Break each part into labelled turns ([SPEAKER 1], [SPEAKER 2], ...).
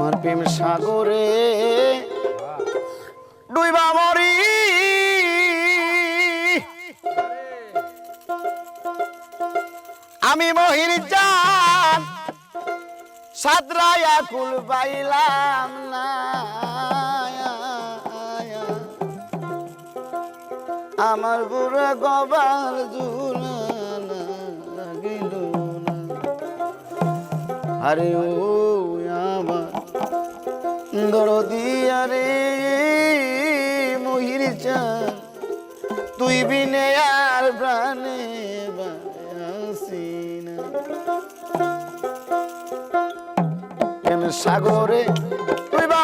[SPEAKER 1] আমার প্রেম সাগরে ডুইবা মরি আমি মহির চান সাদরায়া কুল পাইলাম না আমার বুড়া গবার জুলানা লাগিল আরে ও দরদিয়া রে মহির তুই বিনে আর প্রাণে সাগরে তুই বা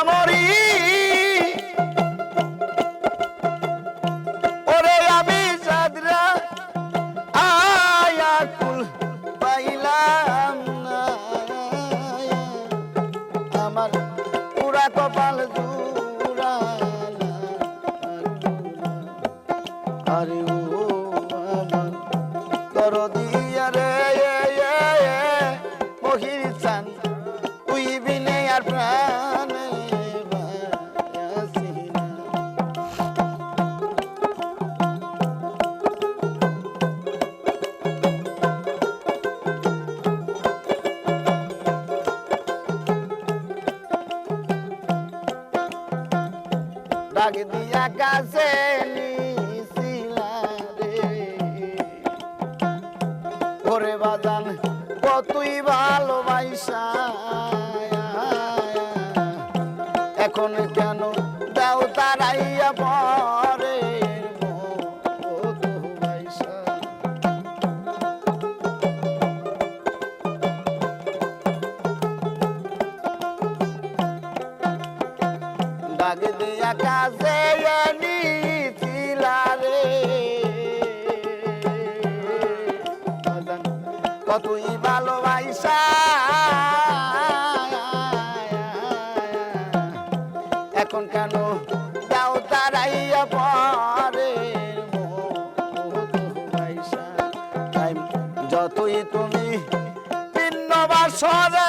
[SPEAKER 1] ডাক দিয়া কাছে নিছিলা রে। ওরে বাজান কতই ভালোবাসা এখন কেন দাও তারাইয়া পরে? ডাক দিয়া কাছে নিছিলা রে। কতই ভালোবাসা। এখন কেন দাও তারাইয়া পরে? যতই তুমি ভিন্ন বাসরে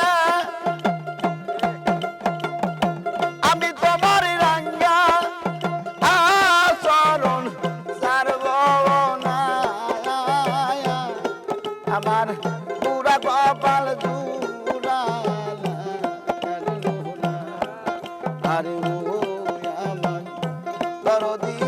[SPEAKER 1] দরদিয়া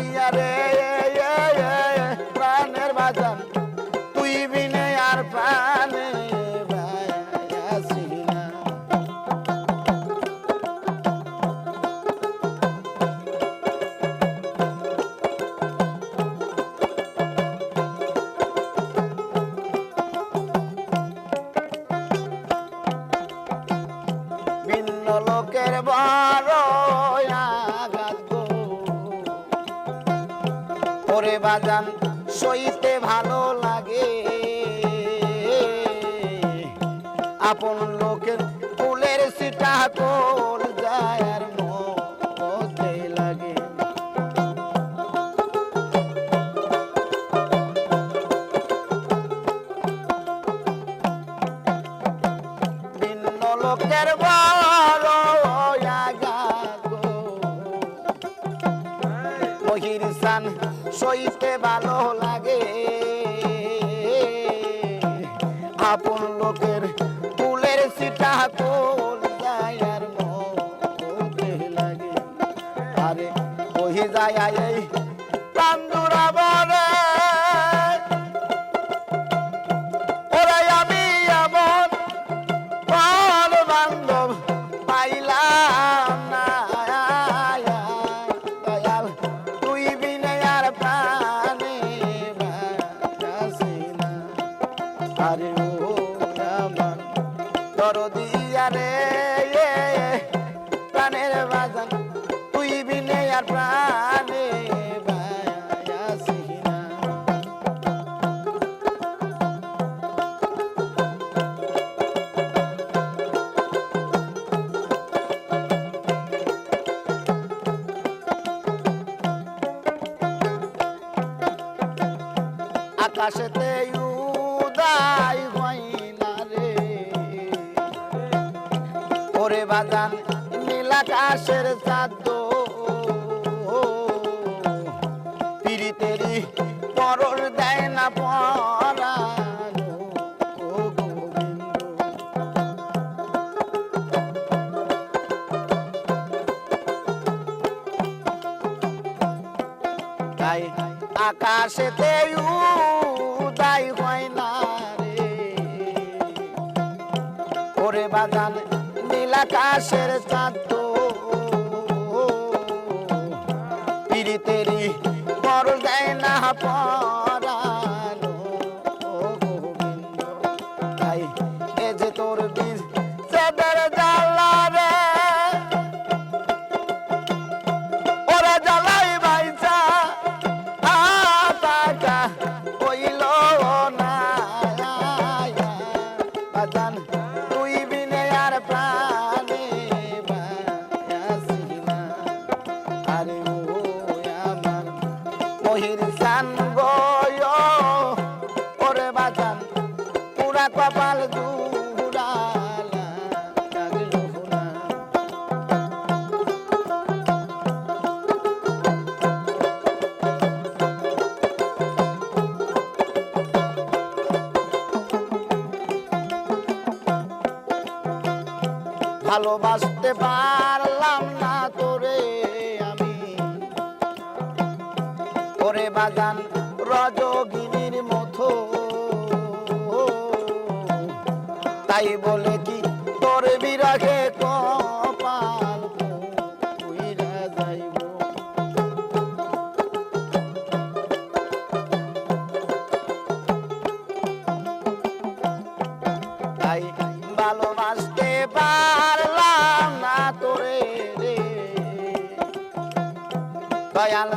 [SPEAKER 1] ওরে বাজান সইতে ভালো লাগে। আপন লোকের ফুলের সিটা কোল যায় আর মহির সান সইতে ভালো লাগে। আপন লোকের ফুলের সিটা কোল যায় আর মতে লাগে। আরে ওহি যায় এই কান্দুরা বলে আকাশেতে বাজান নীলাকাশের চাঁদ। পিড়িতেরি পরর দেয় না পরানো আকাশেতে উদাই হয় না রে। ওরে বাগান নীল আকাশের চাঁদ। তো পিড়িতেরি পর দেয় না পরানো মহির সান ওরে বাজান পুরা কপাল ভালোবাসতে পারলাম বাজান রজগিনীর মতো। তাই বলে কি তোর বিরাগে কপাল পুইরা যাইব তাই ভালোবাসতে পারলাম না তোরে রে। দয়াল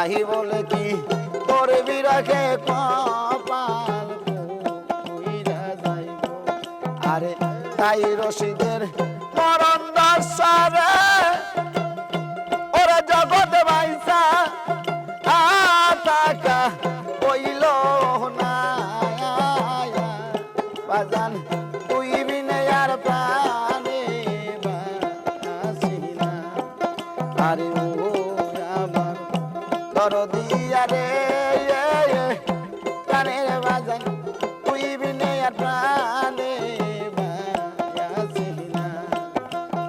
[SPEAKER 1] তাই বলে কি তোর বিরাখে কপাল আরে তাই রশিদের মরণ দশারে, ওরা জগৎ বাইসা, আতাকা হইল না, বাজান তুই বিনে আর প্রাণে বাসি না। আরে ও তর দিয়া রে প্রাণের বাজান তুই বিনে আর প্রাণে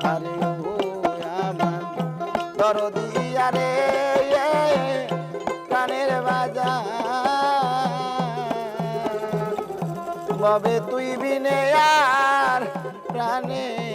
[SPEAKER 1] আরে ও আমার দরদিয়া রে প্রাণের বাজার ববে তুই বিনে আর প্রাণে